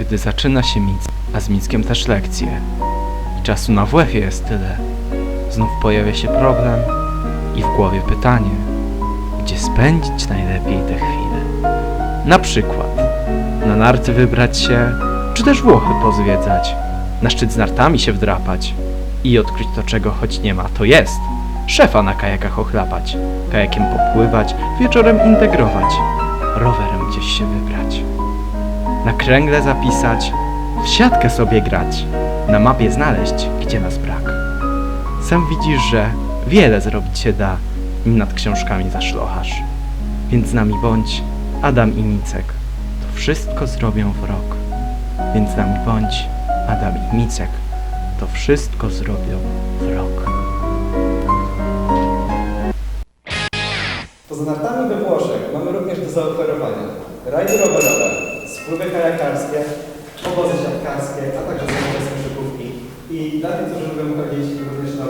gdy zaczyna się mic, a z Mickiem też lekcje. I czasu na WF jest tyle. Znów pojawia się problem i w głowie pytanie, gdzie spędzić najlepiej te chwile. Na przykład, na narty wybrać się, czy też Włochy pozwiedzać, na szczyt z nartami się wdrapać i odkryć to, czego choć nie ma, to jest. Szefa na kajakach ochlapać, kajakiem popływać, wieczorem integrować, rowerem gdzieś się wybrać. Na kręgle zapisać, w siatkę sobie grać, na mapie znaleźć, gdzie nas brak. Sam widzisz, że wiele zrobić się da, nim nad książkami zaszlochasz. Więc z nami bądź, Adam i Micek. To wszystko zrobią w rok. Więc z nami bądź, Adam i Micek. To wszystko zrobią w rok. Poza nartami we Włoszech mamy również do zaoferowania rajdy rowerowe, spływy kajakarskie, obozy siatkarskie, a także samochodowe szykówki i dla tych, którzy lubią chodzić również na